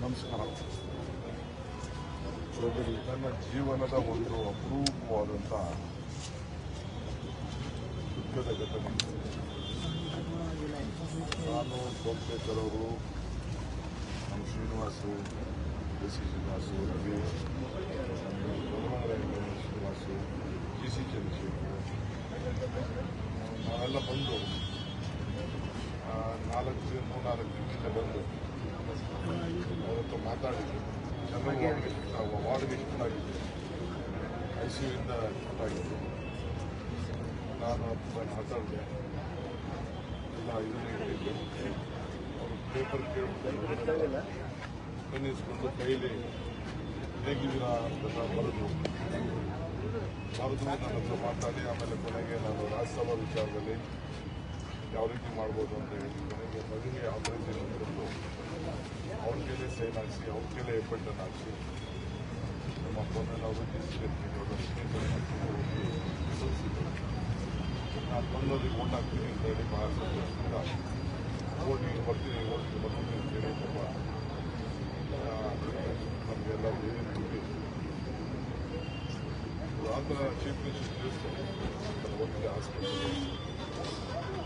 ನಮಸ್ಕಾರ ನನ್ನ ಜೀವನದ ಒಂದು ಅಪರೂಪವಾದಂಥ ದುಃಖದ ಘಟನೆ ನಾನು ಸೋಮಶೇಖರ್ ಅವರು ನಮ್ಮ Srinivasu D C Srinivasu Ravi Srinivasu G C Chandrashekar ನಾವೆಲ್ಲ ಬಂದು ನಾಲ್ಕು ದಿನ ಮೂರ್ನಾಲ್ಕು ದಿನದಿಂದ ಬಂದು ಅವರತ್ರ ಮಾತಾಡಿದ್ರು. ಚೆನ್ನಾಗಿ ವಾರ್ಡ್ಗೆ ಶಿಫ್ಟಾಗಿದ್ದೆ ಐ ಸಿ ಯುಯಿಂದ ಶಿಫ್ಟಾಗಿದ್ದು ನಾನು ಅವ್ರ ಮಾತಾಡಿದೆ. ಎಲ್ಲ ಇದನ್ನು ಹೇಳಿದ್ದೆ. ಅವರು ಪೇಪರ್ ಕೇಳ್ಬಿಟ್ಟು ಕಣ್ಣಿಸ್ಕೊಂಡು ಕೈಲಿ ಹೇಗಿದ್ದೀರಾ ಅಂತ ಬರೆದು. ಬರೆದು ನನ್ನ ಹತ್ರ ಮಾತಾಡಿ ಆಮೇಲೆ ಕೊನೆಗೆ ನಾನು ರಾಜ್ಯಸಭಾ ವಿಚಾರದಲ್ಲಿ ಯಾವ ರೀತಿ ಮಾಡ್ಬೋದು ಅಂತ ಹೇಳಿ ಕೊನೆಗೆ ಮಗುವಿಗೆ ಆಪರೇಷನ್ ಕೊಟ್ಟು ಅವ್ರ ಕೈಲೇ ಸೈನ್ ಹಾಕಿಸಿ ಅವ್ರ ಕೈಲೇ ಎಪ್ಪೆಂಟನ್ನು ಹಾಕಿಸಿ ನಮ್ಮ ಅಪ್ಪನವರು ಡಿಸಿಷನ್ ನಾನು ಬಂದೋರಿಗೆ ಓಟ್ ಹಾಕ್ತೀನಿ ಅಂತ ಹೇಳಿ ಭಾಳ ಸಂತೋಷದಿಂದ ಓಟಿಗೆ ಬರ್ತೀನಿ ಓಟಿಗೆ ಬರ್ತೀನಿ ಅಂತ ಹೇಳಿ ಪಾಪ ನಮಗೆಲ್ಲ ಏನೇನು ದುಡ್ಡು ಆಂಧ್ರ ಚೀಫ್ ಮಿನಿಸ್ಟರ್ ಒಟ್ಟಿಗೆ ಹಾಸ್ಪಿಟಲ್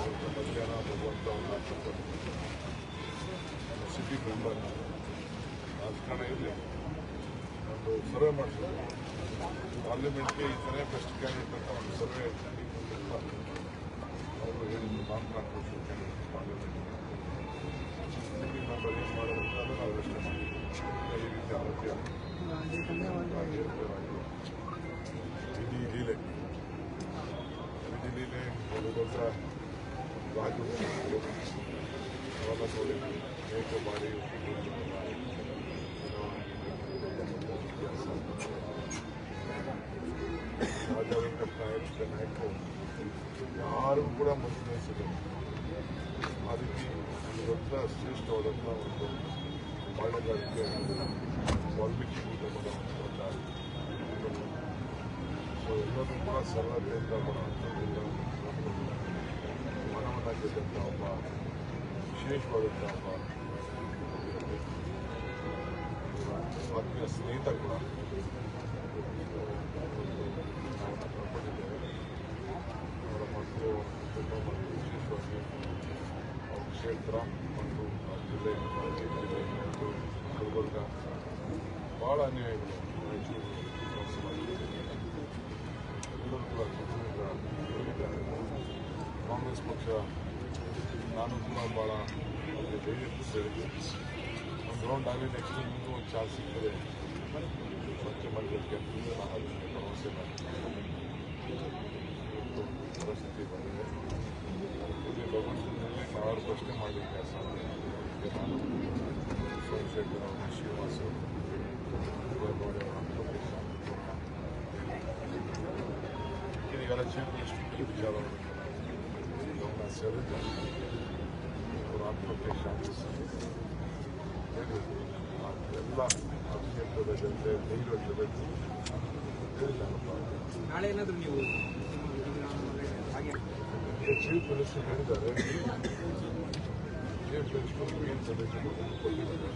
ವಾಪಸ್ ಕೂರಿಸ್ತಿದ್ರು ನನಗೆ ಆರೋಗ್ಯವಂತ ಆಗ್ತಾರೆ ಅನ್ನೋ ಒಂದು ಭರವಸೆ ಇತ್ತು ಒಳ್ಳೆ ಡಾಕ್ಟರ್ಸ್ ಎಲ್ಲ ಪಾಪ ಎಲ್ಲ ಅವರ ತಾಯಿನೇ ಅವರೆಲ್ಲ ಚೆನ್ನಾಗಿ ನೋಡ್ಕೊಂಡು ಬಂದಿದ್ರು ಇಡೀ ಕುಟುಂಬ ಅವರ ಧರ್ಮಪತ್ನಿ ಇಬ್ಬರು ಮಕ್ಕಳು ಎಲ್ಲ ಅವಾಗ ಜೊತೆಲೇ ಪಾಪ ಎರಡು ಗಂಟೆಗಳ ಕಾಲ ಕಾಲ ಮಾತಾಡ್ತೀವಿ ಮಧ್ಯಾಹ್ನ ಭಗವಂತ ಒಂದು ಸಿಟಿ ಮೆಂಬರ್ ರಾಜಕಾರಣ ಇರಲಿ ಒಂದು ಸರ್ವೆ ಮಾಡಿಸಿದ್ರು ಪಾರ್ಲಿಮೆಂಟ್ಗೆ ಈ ಥರ ಬೆಸ್ಟ್ ಕ್ಯಾಂಡಿಡೇಟ್ ಅಂತ ಒಂದು ಸರ್ವೆ ಅವರು ಹೇಳಿದ್ರು ನಾನು Congress candidate parliament city member ಏನು ಮಾಡೋದು ಅಂತ ನಾವು ಯೋಚನೆ ಮಾಡಿದ್ವಿ ಈ ರೀತಿ ಆರೋಗ್ಯ ಏರ್ಪೇರಾಗಿದೆ ಇಡೀ ಲೀಲೆ ಇಡೀ ಲೀಲೆ ಒಂದು ದೊಡ್ಡ ರಾಜು ಅವೆಲ್ಲ ನೋಡಿ ಹೇಗೆ ಮಾಡಿ ರಾಜ ವೆಂಕಟ ನಾಯಕ್ ನಾಯಕು ಯಾರಿಗೂ ಕೂಡ ಮನಸ್ಸಿದೆ ಆ ರೀತಿ ಒಂದು ದೊಡ್ಡ ಶ್ರೇಷ್ಠವಾದಂಥ ಒಂದು ಬಾಳೆಗಾರಿಕೆ ವಾಲ್ಮೀಕಿ ಕುಟುಂಬದ ಒಂದು ದೊಡ್ಡ ಸೊ ಎಲ್ಲರೂ ಕೂಡ ಸರಳತೆಯಿಂದ ಬರುವಂಥದ್ರಿಂದ ಮನವನ್ನು ಗೆದ್ದಂಥ ಒಬ್ಬ ವಿಶೇಷವಾದಂಥ ಒಬ್ಬ ಆತ್ಮೀಯ ಸ್ನೇಹಿತ ಕೂಡ ಮಕ್ಕಳು ವಿಶೇಷವಾಗಿ ಅವ್ರ ಕ್ಷೇತ್ರ ಮತ್ತು ಆ ಭಾಳ ಎಲ್ಲರೂ ಕೂಡ ಕಾಂಗ್ರೆಸ್ ಪಕ್ಷ ನಾನು ಕೂಡ ಭಾಳ ಅವ್ರಿಗೆ ಧೈರ್ಯ ಹೇಳಿದ್ದೆ ಒಂದು ರೌಂಡ್ ಆಗಲಿ ನೆಕ್ಸ್ಟ್ ಇನ್ನೂ ಒಂದು ಚಾನ್ಸ್ ಸಿಗ್ತದೆ ಅಂತಂದು ನಾನು ಭರವಸೆ ಮಾಡಿದ್ದೆ ಪರಿಸ್ಥಿತಿ ಬಂದಿದೆ. ಇಲ್ಲಿ ಭಗವಂತನಲ್ಲಿ ಸಾವಿರ ಪ್ರಶ್ನೆ ಸಾಧ್ಯ ನಾನು ಸೋಮಶೇಖರ್ ಅವರು ಶ್ರೀನಿವಾಸ ಗೌರಿ ಅವರ ಈಗೆಲ್ಲ ಚೀಫ್ ಮಿನಿಸ್ಟರ್ ವಿಚಾರವನ್ನು ಗಮನ Kur'an ಭಾವಿಸ್ತೇನೆ. ನಾಳೆ ಏನಾದರೂ ನೀವು ಹಾಗೆ ಚೀಫ್ ಮಿನಿಸ್ಟರ್ ಹೇಳಿದ್ದಾರೆ ಚೀಫ್ ಮಿನಿಸ್ಟರ್ ಕೊಟ್ಟಿದ್ದಾರೆ